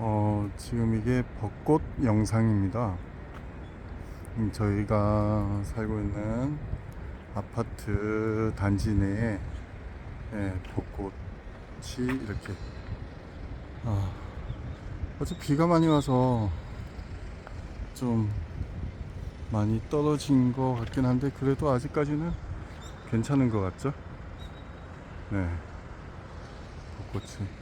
어, 지금 이게 벚꽃 영상입니다. 음, 저희가 살고 있는 아파트 단지 내에 예, 벚꽃이 이렇게 아, 어제 비가 많이 와서 좀 많이 떨어진 것 같긴 한데 그래도 아직까지는 괜찮은 것 같죠? 네, 벚꽃이.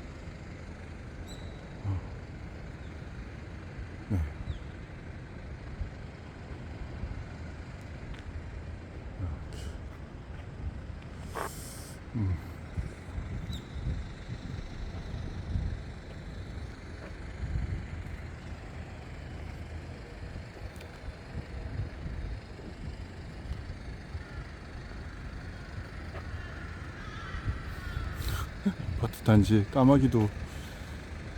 단지 까마귀도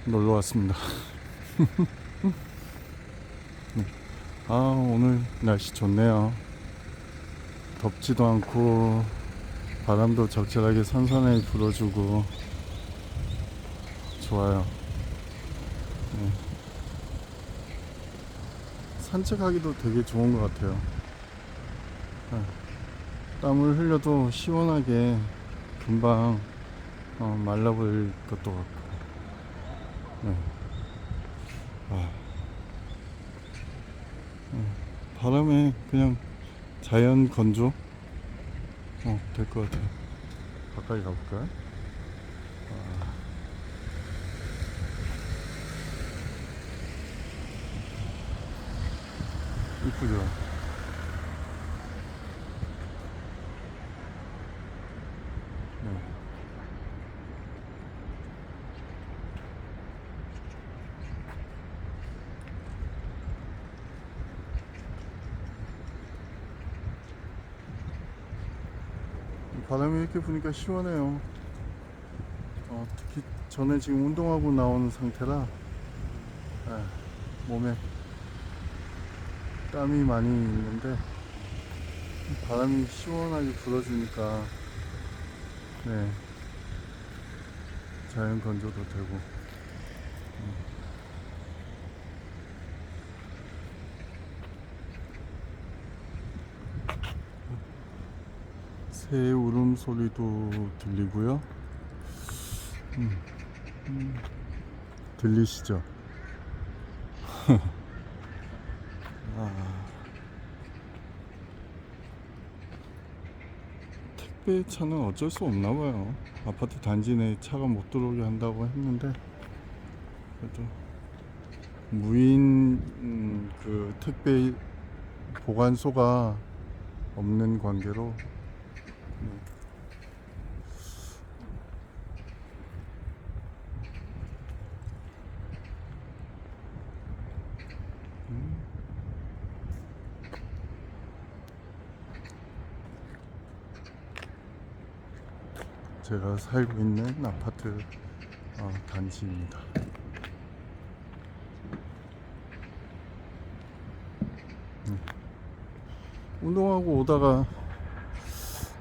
놀러 왔습니다. 아 오늘 날씨 좋네요 덥지도 않고 바람도 적절하게 선선하게 불어주고 좋아요 네. 산책하기도 되게 좋은 것 같아요 네. 땀을 흘려도 시원하게 금방 어, 말라버릴 것도 같고 네. 아. 바람에 그냥 자연 건조 어, 될 것 같아요. 가까이 가볼까요? 아. 이쁘죠? 네. 바람이 이렇게 부니까 시원해요. 어, 특히 전에 지금 운동하고 나온 상태라 예, 몸에 땀이 많이 있는데 바람이 시원하게 불어주니까 네, 자연 건조도 되고 새 울음소리도 들리고요. 음, 음, 들리시죠? 아, 택배 차는 어쩔 수 없나 봐요. 아파트 단지 내에 차가 못 들어오게 한다고 했는데 그래도 무인 음, 그 택배 보관소가 없는 관계로 제가 살고 있는 아파트 어, 단지입니다. 네. 운동하고 오다가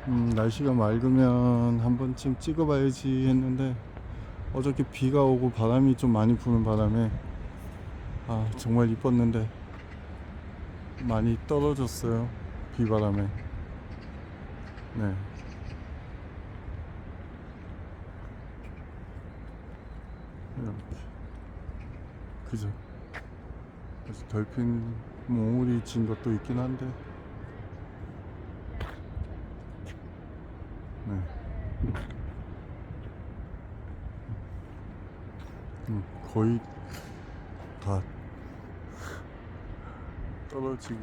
음, 날씨가 맑으면 한 번쯤 찍어봐야지 했는데 어저께 비가 오고 바람이 좀 많이 부는 바람에 아 정말 이뻤는데 많이 떨어졌어요 비바람에. 네. 이렇게 그죠. 그래서 별핀 몽울이 진 것도 있긴 한데 네. 음, 거의 다 떨어지고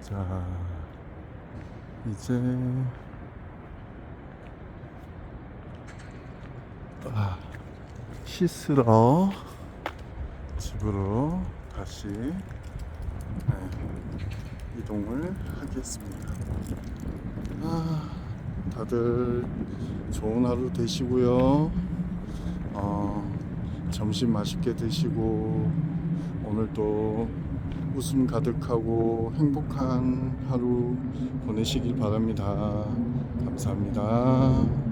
자 이제 아, 씻으러 집으로 다시 네, 이동을 하겠습니다. 아, 다들 좋은 하루 되시고요. 어, 점심 맛있게 드시고 오늘도 웃음 가득하고 행복한 하루 보내시길 바랍니다. 감사합니다.